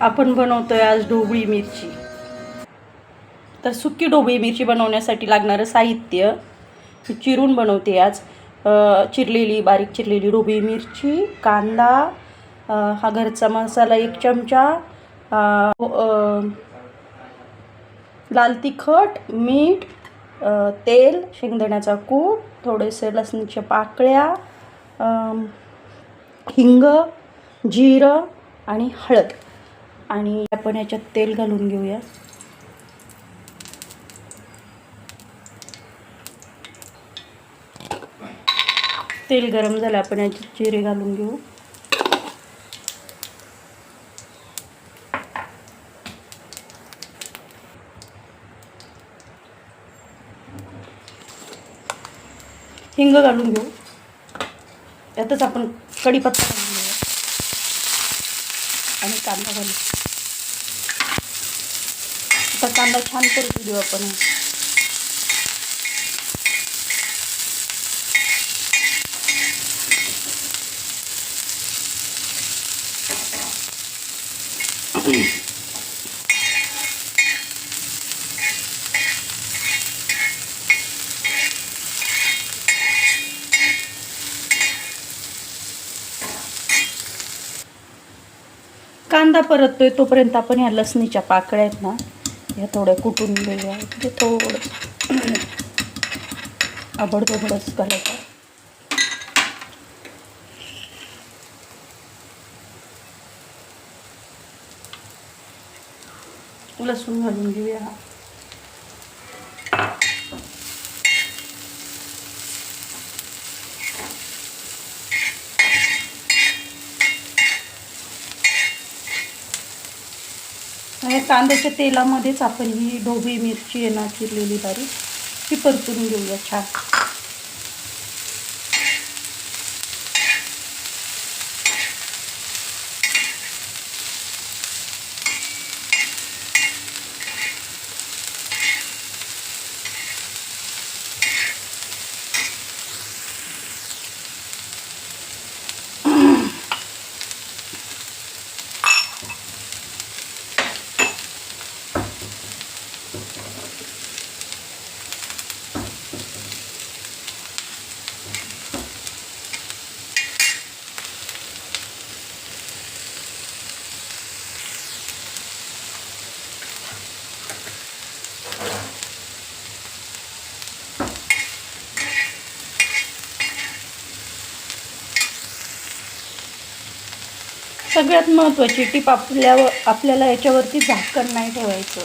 आपण बनवतो आहे आज ढोबळी मिरची. तर सुकी ढोबळी मिरची बनवण्यासाठी लागणारं साहित्य मी चिरून बनवते आज. चिरलेली बारीक चिरलेली ढोबळी मिरची कांदा हा घरचा मसाला एक चमचा हो, लाल तिखट मीठ तेल शेंगदाण्याचा कूट थोडेसे लसणीच्या पाकळ्या हिंग जिरं आणि हळद. आणि आपण याच्यात तेल घालून घेऊया. तेल गरम झालं आपण याच्यात जिरे घालून घेऊ. हिंग घालून घेऊ. यातच आपण कढीपत्ता घालून घेऊया. आणि कांदा घालू आता कांदा छान परतू देऊ आपण. कांदा परततोय तोपर्यंत आपण ह्या लसणीच्या पाकळ्या आहेत ना ह्या थोड्या कुटून घेऊया म्हणजे थोडं आबडतोबडच घालायचं लसूण घालून घेऊया. म्हणजे आणि कांद्याच्या तेलामध्येच आपण ही ढोबी मिरची आहे ना चिरलेली बारीक ती परतून घेऊया छान. सगळ्यात महत्त्वाची टीप आपल्यावर आपल्याला याच्यावरती झाकण नाही ठेवायचं.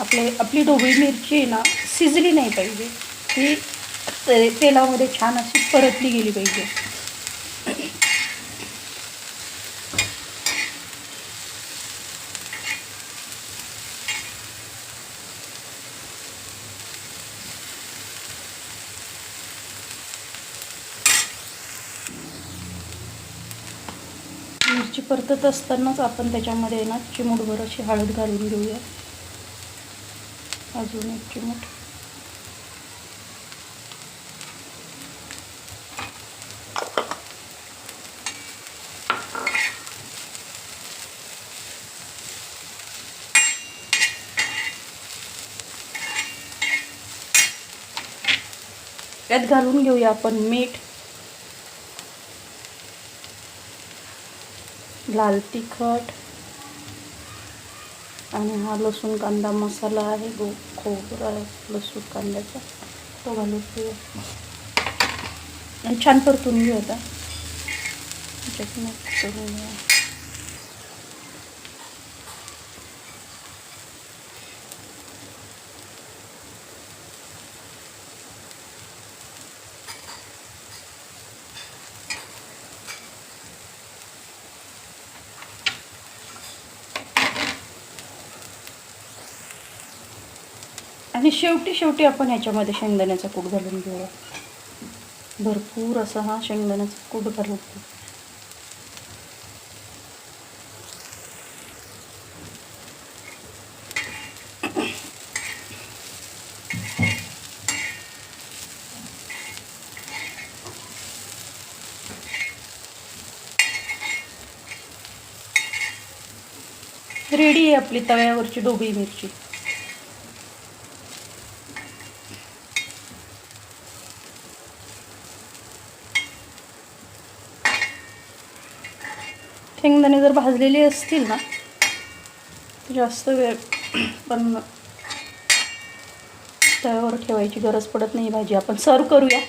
आपले आपली ढोबळी मिरची ना शिजली नाही पाहिजे. ती ते तेलामध्ये छान अशी परतली गेली पाहिजे. मिरची परतत असतानाच आपण त्याच्यामध्ये ना चिमूटभर अशी हळद घालून घेऊया. अजून एक चिमूट. त्यात घालून घेऊया आपण मीठ लाल तिखट. आणि हा लसूण कांदा मसाला आहे. गो खोबरा लसूण कांद्याचा. तो घालून घेऊया आणि छान परतून घेऊ आता. आणि शेवटी शेवटी आपण ह्याच्यामध्ये शेंगदाण्याचा कूट घालून घेऊया. भरपूर असा हा शेंगदाण्याचा कूट घालून घेऊ. रेडी आहे आपली तव्यावरची डोबी मिरची. शेंगदाणे जर भाजलेले असतील ना तर जास्त वेळ पण तव्यावर ठेवायची गरज पडत नाही. भाजी आपण सर्व करूया.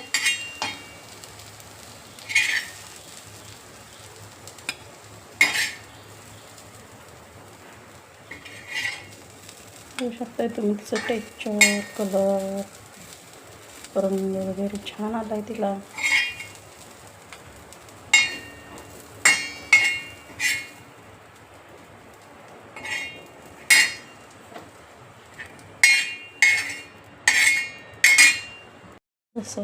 बघू शकताय तुम्ही तिचं टेक्चर कलर रंग वगैरे छान आला आहे तिला. असं.